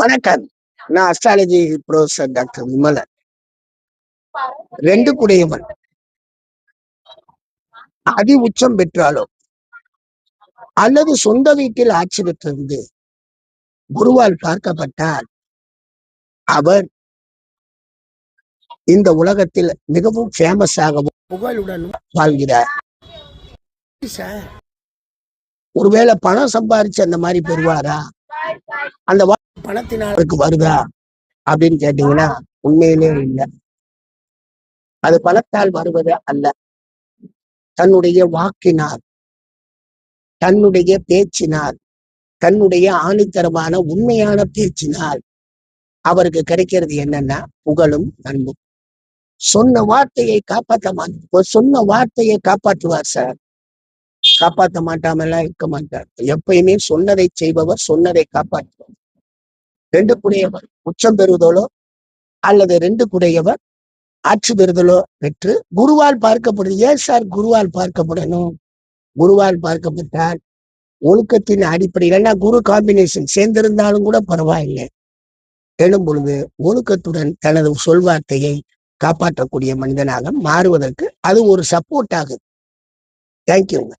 வணக்கம். நான் astrology professor doctor Vimalan. ரெண்டு குடையவன். அதி உச்சம் பெற்றாலோ அல்லது சொந்த வீட்டில் ஆட்சி பெற்றிருந்து குருவால் பார்க்கப்பட்டால் அவர் இந்த உலகத்தில் மிகவும் ஃபேமஸாகவும் புகழுடனும் வாழ்கிறார். ஒருவேளை பணம் சம்பாரிச்சு அந்த மாதிரி பெறுவாரா? அந்த வா- பணத்தினால் அவருக்கு வருதா? அப்படின்னு கேட்டீங்கன்னா உண்மையிலே இல்லை. அது பணத்தால் வருவது அல்ல. தன்னுடைய வாக்கினால் தன்னுடைய பேச்சினால் தன்னுடைய ஆணித்தரமான உண்மையான பேச்சினால் அவருக்கு கிடைக்கிறது என்னன்னா புகழும் அன்பும். சொன்ன வார்த்தையை காப்பாற்ற மாட்டார் சொன்ன வார்த்தையை காப்பாற்றுவார் சார். காப்பாற்ற மாட்டாமலாம் இருக்க மாட்டார். எப்பயுமே சொன்னதை செய்பவர் சொன்னதை காப்பாற்றுவார். ரெண்டு குடையவர் உச்சம் பெறுதலோ அல்லது ரெண்டு குடையவர் ஆட்சி பெறுதலோ பெற்று குருவால் பார்க்கப்படுது ஏன் சார் குருவால் பார்க்கப்படணும்? குருவால் பார்க்கப்பட்டால் ஒழுக்கத்தின் அடிப்படையில் குரு காம்பினேஷன் சேர்ந்திருந்தாலும் கூட பரவாயில்லை. எழும் பொழுது ஒழுக்கத்துடன் தனது சொல்வார்த்தையை காப்பாற்றக்கூடிய மனிதனாக மாறுவதற்கு அது ஒரு சப்போர்ட் ஆகுது. தேங்க்யூங்க